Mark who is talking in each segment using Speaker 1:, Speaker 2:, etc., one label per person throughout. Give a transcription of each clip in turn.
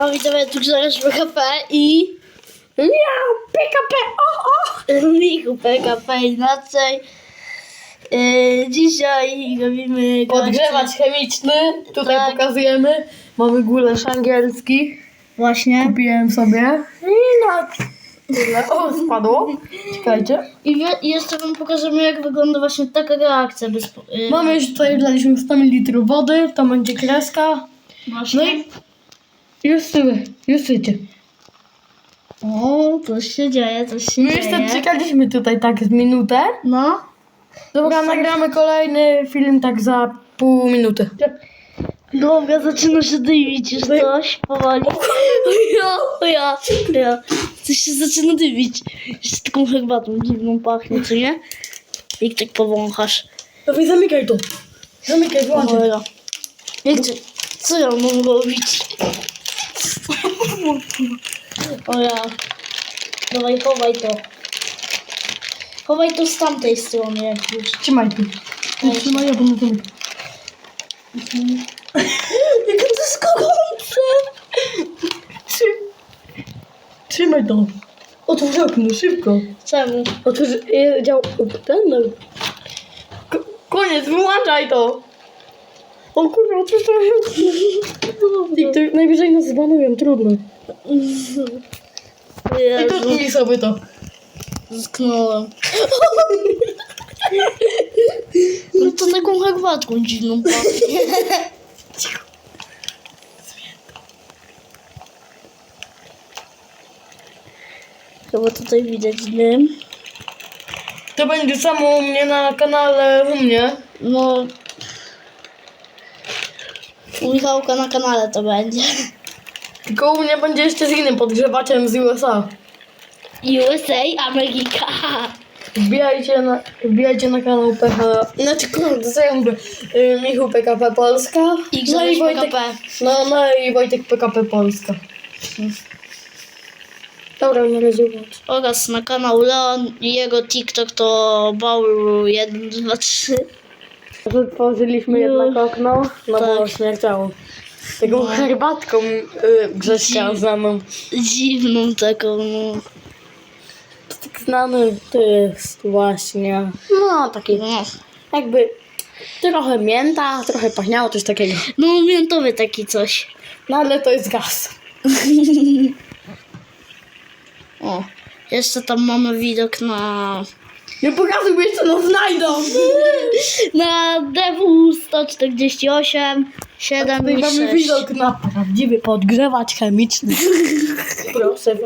Speaker 1: O, widzowie, tu Grzegorz PKP i...
Speaker 2: Miau, PKP, o, o!
Speaker 1: Michu PKP inaczej. Yy, dzisiaj robimy...
Speaker 2: Podgrzewacz chemiczny, tutaj
Speaker 1: Tak.
Speaker 2: pokazujemy. Mamy gulasz angielski.
Speaker 1: Właśnie.
Speaker 2: Kupiłem sobie. I na tyle. O, spadło. Czekajcie.
Speaker 1: I wie- i jeszcze wam pokażemy, jak wygląda właśnie taka reakcja. Bez, yy,
Speaker 2: Mamy już tutaj, wlaliśmy 100 ml wody, to będzie kreska.
Speaker 1: właśnie.
Speaker 2: No i już syły, już sycie.
Speaker 1: O, coś się dzieje, coś się
Speaker 2: My
Speaker 1: dzieje.
Speaker 2: jeszcze czekaliśmy tutaj tak z minutę.
Speaker 1: No.
Speaker 2: Dobra, nagramy kolejny film tak za pół minuty.
Speaker 1: Dobra, zaczyna się dymić już coś powoli. Ja, ja, ja. Coś się zaczyna dymić. Jeszcze taką herbatą dziwną pachnie, czy nie? Jak tak powąchasz.
Speaker 2: Dawaj, zamykaj to. Zamykaj, wyłączaj.
Speaker 1: Dobra. Jak co ja mam robić? O ja. Dawaj, chowaj to. Chowaj to z tamtej strony, jak już.
Speaker 2: Trzymaj tu. Nie trzymaj, ja będę zamykał.
Speaker 1: Jak to jest gorące!
Speaker 2: Trzy- Trzymaj to. Otwórz okno, szybko.
Speaker 1: Czemu?
Speaker 2: Otwórz, e, dział, ten, no. Ko- Koniec, wyłączaj to. O kurwa. I to najwyżej nas zbanują, trudno. I
Speaker 1: Jezu,
Speaker 2: dotknij sobie to.
Speaker 1: zknąłem. No to taką herbatką dziwną pachnie. Chyba tutaj widać dym.
Speaker 2: To będzie samo u mnie na kanale u mnie.
Speaker 1: No. U Michałka na kanale to będzie.
Speaker 2: Tylko u mnie będzie jeszcze z innym podgrzewaczem z USA.
Speaker 1: USA, Ameryka.
Speaker 2: Wbijajcie na, wbijajcie na kanał PH. Znaczy, kurde, co ja mówię? Y, Michał PKP Polska.
Speaker 1: I
Speaker 2: no i
Speaker 1: Grzegorz
Speaker 2: Wojtek,
Speaker 1: PKP.
Speaker 2: no, no i Wojtek PKP Polska. Dobra, na razie.
Speaker 1: Oraz na kanał Leon i jego TikTok to Bauru123.
Speaker 2: Otworzyliśmy
Speaker 1: No.
Speaker 2: jednak okno, no bo
Speaker 1: Tak.
Speaker 2: śmierciało. Taką
Speaker 1: No.
Speaker 2: herbatką y, Grześka znaną.
Speaker 1: Dziwną taką, no.
Speaker 2: Tak znany to jest właśnie, no taki
Speaker 1: No,
Speaker 2: jakby trochę mięta, trochę pachniało, coś takiego.
Speaker 1: no miętowy taki coś.
Speaker 2: No ale to jest gaz.
Speaker 1: O, jeszcze tam mamy widok na...
Speaker 2: Nie pokazuj, bo jeszcze nas znajdą.
Speaker 1: Na DW 148, 7
Speaker 2: Tutaj
Speaker 1: i
Speaker 2: mamy
Speaker 1: 6.
Speaker 2: widok na prawdziwy podgrzewacz chemiczny. Proszę.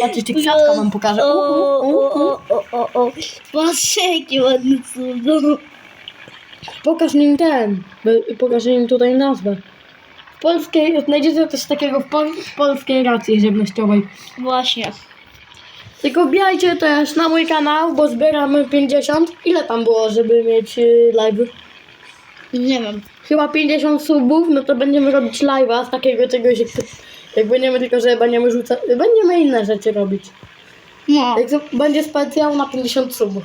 Speaker 2: Patrzcie, jeszcze kwiatka wam pokażę.
Speaker 1: O, o, o, o, o, o. Patrzcie, jaki ładny cudo.
Speaker 2: Pokaż im ten, pokaż im tutaj nazwę. W polskiej, znajdziecie coś takiego w, pol, w polskiej racji żywnościowej.
Speaker 1: Właśnie.
Speaker 2: Tylko wbijajcie też na mój kanał, bo zbieramy 50. Ile tam było, żeby mieć y, live?
Speaker 1: Nie wiem.
Speaker 2: Chyba 50 subów, no to będziemy robić live'a z takiego czegoś, jak, jak będziemy tylko, że będziemy rzucać, będziemy inne rzeczy robić.
Speaker 1: No.
Speaker 2: Jak to będzie specjał na 50 subów.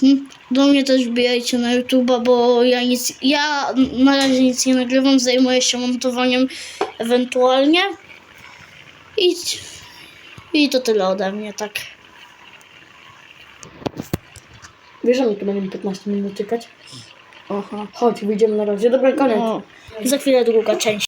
Speaker 1: Hmm. Do mnie też wbijajcie na YouTube'a, bo ja nic, ja na razie nic nie nagrywam, zajmuję się montowaniem ewentualnie. I, i to tyle ode mnie, tak.
Speaker 2: Wiesz, że my tu będziemy 15 minut czekać?
Speaker 1: Aha.
Speaker 2: Chodź, wyjdziemy na razie. Dobra, koniec.
Speaker 1: No. Za chwilę druga część.